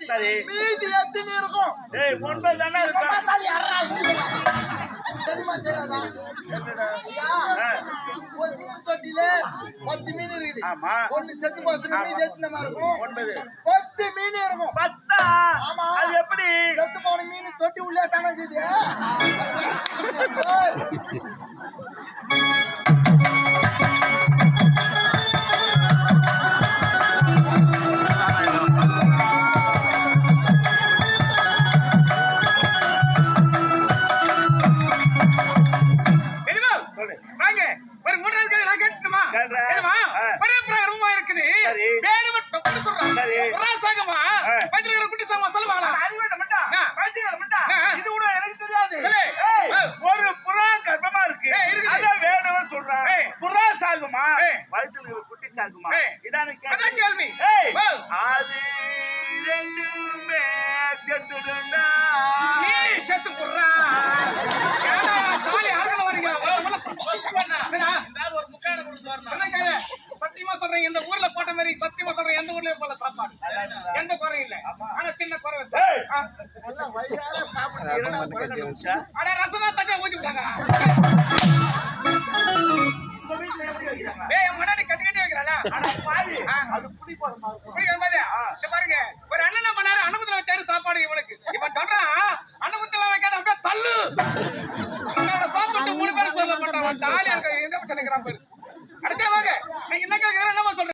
சரி. மீதி எத்தனை இருக்கும்? ஏய் ஒன்பது தானே இருக்கும் தெரியுமா தெரியாதா? ஒரு மீன் தொட்டில பத்து மீன் இருக்குது. ஆமா. ஒண்ணு செத்து போச்சு மீதி எத்தனை இருக்கும்? ஒன்பது. பத்து மீன் இருக்கும். பத்தா? ஆமா. அது எப்படி? செத்து போன மீன் தொட்டி உள்ளே தெரியுமா? ஒரு மூன்றாவது கேள்வி நான். ஒரே பிரகாரமா இருக்குது. குட்டி சொல்றேன். குட்டி சொல்லுவாங்களா? இது கூட எனக்கு தெரியாது. ஒரு புறா கர்ப்பமா இருக்கு. அதான் வேணும்னு சொல்றான். புறா சாகுமா? இருக்கிற குட்டி சாகுமா. இதான கேள்வி. அது ரெண்டுமே செத்துடுண்டா கேட்காத சத்தியமா சொல்றேன் இந்த ஊர்ல போட்ட மாதிரி சத்தியமா சொல்றேன் எந்த ஊர்லயும் போல சாப்பாடு. எந்த குறையும் இல்ல. ஆனா சின்ன குறை அட ரசதா தட்டை ஊத்தி முன்னாடி கட்டி கட்டி வைக்கிறாள்? பாருங்க. ஒரு அண்ணன் நம்ம நேரம் அனுமதியில வச்சாரு சாப்பாடு இவனுக்கு இவன் சொல்றான் அனுமதியில வைக்காத அப்படியே மூணு பேரும் சொல்ல மாட்டான் தாலி இருக்கிற எந்த என்ன கேக்குற